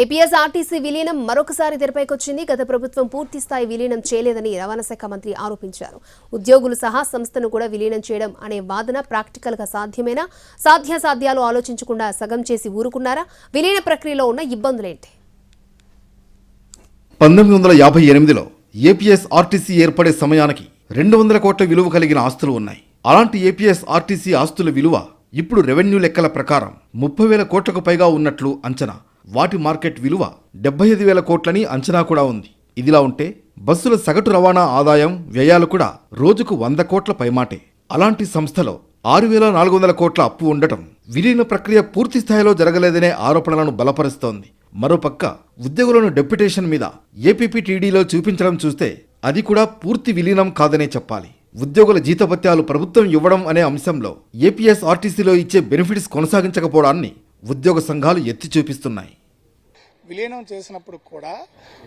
APSRTC విలీనం మరొకసారి తెరపైకొచ్చింది. గత ప్రభుత్వం పూర్తి స్థాయి విలీనం చేయలేదని రవాణా శాఖ మంత్రి ఆరోపించారు. ఉద్యోగులు సహా సంస్థను కూడా విలీనం చేయడం అనే వాదన ప్రాక్టికల్గా సాధ్యమేనా? సాధ్యాసాధ్యాలు ఆలోచించకుండా సగం చేసి ఊరుకున్నారా? విలీన ప్రక్రియలో ఉన్న ఇబ్బందులేంటి? పంతొమ్మిది వందల యాభై ఎనిమిదిలో ఏపీఎస్ ఆర్టీసీ ఏర్పడే సమయానికి రెండు వందల కోట్ల విలువ కలిగిన ఆస్తులు ఉన్నాయి. అలాంటి ఏపీఎస్ ఆర్టీసీ ఆస్తుల విలువ ఇప్పుడు రెవెన్యూ లెక్కల ప్రకారం ముప్పై వేల కోట్లకు పైగా ఉన్నట్లు అంచనా. వాటి మార్కెట్ విలువ డెబ్బై ఐదు వేల కోట్లని అంచనా కూడా ఉంది. ఇదిలా ఉంటే బస్సుల సగటు రవాణా ఆదాయం వ్యయాలు కూడా రోజుకు వంద కోట్ల పైమాటే. అలాంటి సంస్థలో ఆరు వేల నాలుగు వందల కోట్ల అప్పు ఉండటం విలీన ప్రక్రియ పూర్తి స్థాయిలో జరగలేదనే ఆరోపణలను బలపరుస్తోంది. మరోపక్క ఉద్యోగులను డెప్యుటేషన్ మీద ఏపీపీటీడీలో చూపించడం చూస్తే అది కూడా పూర్తి విలీనం కాదనే చెప్పాలి. ఉద్యోగుల జీతభత్యాలు ప్రభుత్వం ఇవ్వడం అనే అంశంలో ఏపీఎస్ఆర్టీసీలో ఇచ్చే బెనిఫిట్స్ కొనసాగించకపోవడాన్ని ఉద్యోగ సంఘాలు ఎత్తి చూపిస్తున్నాయి. విలీనం చేసినప్పుడు కూడా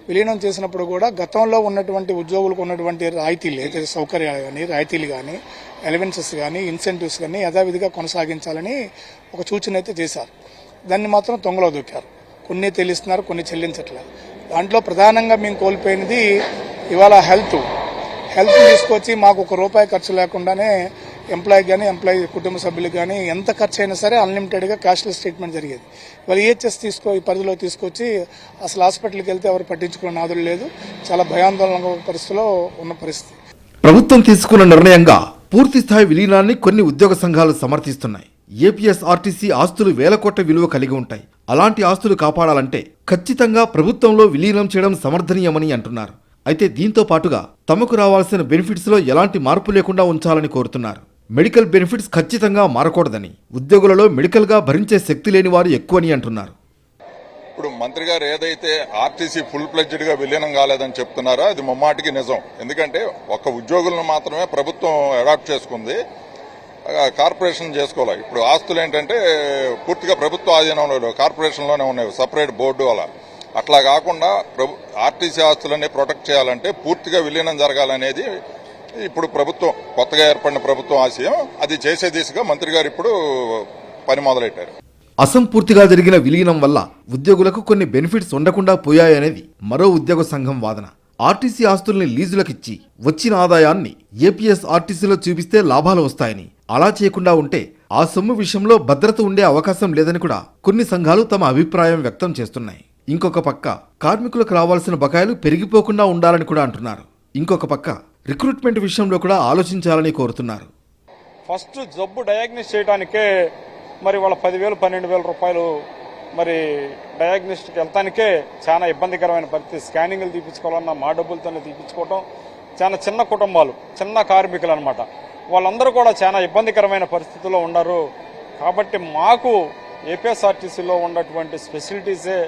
విలీనం చేసినప్పుడు కూడా గతంలో ఉన్నటువంటి ఉద్యోగులకు ఉన్నటువంటి రాయితీలు ఏదైతే సౌకర్యాలు కానీ రాయితీలు కానీ ఎలవెన్సెస్ కానీ ఇన్సెంటివ్స్ కానీ యథావిధిగా కొనసాగించాలని ఒక సూచన అయితే చేశారు. దాన్ని మాత్రం తొంగలో దొక్కారు. కొన్ని తెలిస్తున్నారు కొన్ని చెల్లించట్లేదు. దాంట్లో ప్రధానంగా మేము కోల్పోయినది ఇవాళ హెల్త్. హెల్త్ తీసుకొచ్చి మాకు ఒక రూపాయి ఖర్చు లేకుండానే ఎంప్లాయీకి కానీ ఎంప్లాయీ కుటుంబ సభ్యులకు కానీ ఎంత ఖర్చు అయినా సరే అన్లిమిటెడ్గా క్యాష్లెస్ ట్రీట్మెంట్ జరిగేది. వాళ్ళు ఏహెచ్ఎస్ తీసుకో ఈ పరిధిలో తీసుకొచ్చి అసలు హాస్పిటల్కి వెళ్తే ఎవరు పట్టించుకునే నాదులు లేదు. చాలా భయాందోళన పరిస్థితిలో ఉన్న పరిస్థితి. ప్రభుత్వం తీసుకున్న నిర్ణయంగా పూర్తి స్థాయి విలీనాన్ని కొన్ని ఉద్యోగ సంఘాలు సమర్థిస్తున్నాయి. ఏపీఎస్ ఆర్టీసీ ఆస్తులు వేల కోట్ల విలువ కలిగి ఉంటాయి. అలాంటి ఆస్తులు కాపాడాలంటే ఖచ్చితంగా ప్రభుత్వంలో విలీనం చేయడం సమర్థనీయమని అంటున్నారు. అయితే దీంతో పాటుగా తమకు రావాల్సిన బెనిఫిట్స్లో ఎలాంటి మార్పు లేకుండా ఉంచాలని కోరుతున్నారు. మెడికల్ బెనిఫిట్స్ ఖచ్చితంగా మారకూడదని ఉద్యోగులలో మెడికల్గా భరించే శక్తి లేని వారు ఎక్కువని అంటున్నారు. ఇప్పుడు మంత్రి గారు ఏదైతే ఆర్టీసీ ఫుల్ ప్లెడ్జ్డ్గా విలీనం కాలేదని చెప్తున్నారో అది ముమ్మాటికి నిజం. ఎందుకంటే ఒక ఉద్యోగులను మాత్రమే ప్రభుత్వం అడాప్ట్ చేసుకుంది. కార్పొరేషన్ చేసుకోవాలి. ఇప్పుడు ఆస్తులు ఏంటంటే పూర్తిగా ప్రభుత్వ ఆధీనంలో కార్పొరేషన్లోనే ఉన్నాయి. సపరేట్ బోర్డు అలా. అట్లా కాకుండా ప్రభు ఆర్టీసీ ఆస్తులన్నీ ప్రొటెక్ట్ చేయాలంటే పూర్తిగా విలీనం జరగాలనేది ఇప్పుడు ప్రభుత్వం కొత్తగా ఏర్పడిన ప్రభుత్వం ఆశయం అది చేసే దిశగా మంత్రి గారు ఇప్పుడు పని మొదలెట్టారు. అసంపూర్తిగా జరిగిన విలీనం వల్ల ఉద్యోగులకు కొన్ని బెనిఫిట్స్ ఉండకుండా పోయాయనేది మరో ఉద్యోగ సంఘం వాదన. ఆర్టీసీ ఆస్తుల్ని లీజులకిచ్చి వచ్చిన ఆదాయాన్ని ఏపీఎస్ ఆర్టీసీలో చూపిస్తే లాభాలు వస్తాయని. అలా చేయకుండా ఉంటే ఆ సొమ్ము విషయంలో భద్రత ఉండే అవకాశం లేదని కూడా కొన్ని సంఘాలు తమ అభిప్రాయం వ్యక్తం చేస్తున్నాయి. ఇంకొక పక్క కార్మికులకు రావాల్సిన బకాయిలు పెరిగిపోకుండా ఉండాలని కూడా అంటున్నారు. ఇంకొక పక్క రిక్రూట్మెంట్ విషయంలో కూడా ఆలోచించాలని కోరుతున్నారు. ఫస్ట్ జబ్బు డయాగ్నోస్ చేయడానికే మరి వాళ్ళ పదివేలు పన్నెండు వేల రూపాయలు మరి డయాగ్నోస్టిక్ వెళ్తానికే చాలా ఇబ్బందికరమైన పరిస్థితి. స్కానింగ్లు తీపించుకోవాలన్నా మా డబ్బులతోనే తీపించుకోవటం చాలా చిన్న కుటుంబాలు చిన్న కార్మికులు అనమాట వాళ్ళందరూ కూడా చాలా ఇబ్బందికరమైన పరిస్థితుల్లో ఉన్నారు. కాబట్టి మాకు ఏపీఎస్ఆర్టీసీలో ఉన్నటువంటి స్పెసిలిటీసే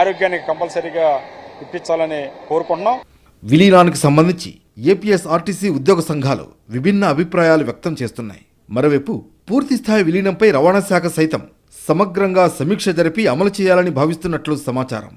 ఆరోగ్యానికి కంపల్సరీగా ఇప్పించాలని కోరుకుంటున్నాం. విలీనానికి సంబంధించి ఏపీఎస్ఆర్టీసీ ఉద్యోగ సంఘాలు విభిన్న అభిప్రాయాలు వ్యక్తం చేస్తున్నాయి. మరోవైపు పూర్తిస్థాయి విలీనంపై రవాణా శాఖ సైతం సమగ్రంగా సమీక్ష జరిపి అమలు చేయాలని భావిస్తున్నట్లు సమాచారం.